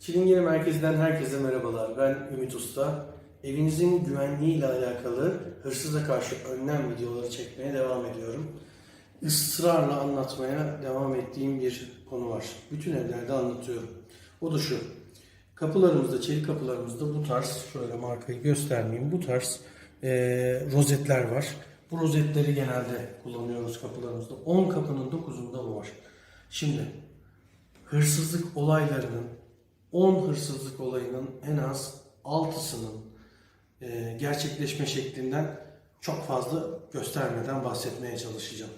Çilingiri Merkezi'den herkese merhabalar. Ben Ümit Usta. Evinizin güvenliği ile alakalı hırsıza karşı önlem videoları çekmeye devam ediyorum. Israrla anlatmaya devam ettiğim bir konu var. Bütün evlerde anlatıyorum. O da şu. Kapılarımızda, çelik kapılarımızda bu tarz, şöyle markayı göstermeyeyim, bu tarz eee, rozetler var. Bu rozetleri genelde kullanıyoruz kapılarımızda. 10 kapının 9'unda bu var. Şimdi hırsızlık olaylarının 10 hırsızlık olayının en az 6'sının e, gerçekleşme şeklinden çok fazla göstermeden bahsetmeye çalışacağım.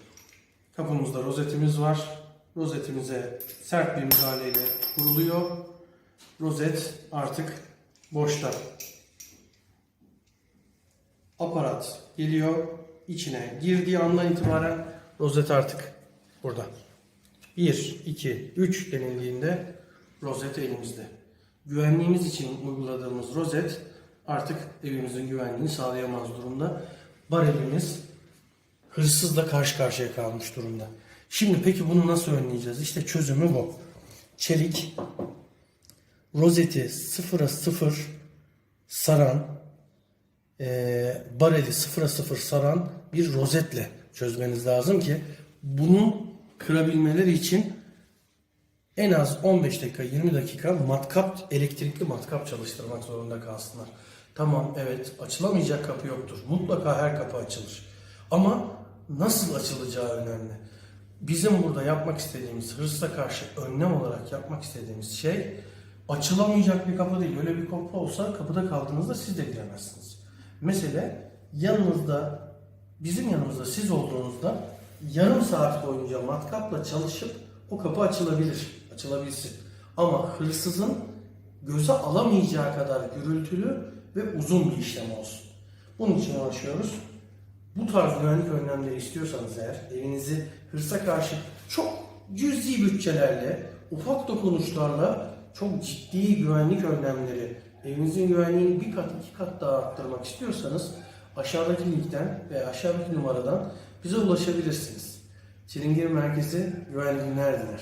Kapımızda rozetimiz var. Rozetimize sert bir müdahaleyle kuruluyor. Rozet artık boşta. Aparat geliyor. içine girdiği andan itibaren rozet artık burada. 1, 2, 3 denildiğinde rozet elimizde. Güvenliğimiz için uyguladığımız rozet artık evimizin güvenliğini sağlayamaz durumda. Barelimiz hırsızla karşı karşıya kalmış durumda. Şimdi peki bunu nasıl önleyeceğiz? İşte çözümü bu. Çelik rozeti sıfıra sıfır saran e, bareli sıfıra sıfır saran bir rozetle çözmeniz lazım ki bunu kırabilmeleri için en az 15 dakika 20 dakika matkap elektrikli matkap çalıştırmak zorunda kalsınlar. Tamam evet açılamayacak kapı yoktur. Mutlaka her kapı açılır. Ama nasıl açılacağı önemli. Bizim burada yapmak istediğimiz hırsla karşı önlem olarak yapmak istediğimiz şey açılamayacak bir kapı değil. Öyle bir kapı olsa kapıda kaldığınızda siz de giremezsiniz. Mesele yanınızda bizim yanımızda siz olduğunuzda yarım saat boyunca matkapla çalışıp o kapı açılabilir, açılabilsin. Ama hırsızın göze alamayacağı kadar gürültülü ve uzun bir işlem olsun. Bunun için uğraşıyoruz. Bu tarz güvenlik önlemleri istiyorsanız eğer evinizi hırsa karşı çok cüzi bütçelerle, ufak dokunuşlarla çok ciddi güvenlik önlemleri, evinizin güvenliğini bir kat iki kat daha arttırmak istiyorsanız aşağıdaki linkten ve aşağıdaki numaradan bize ulaşabilirsiniz. Çilingir Merkezi güvenli günler diler.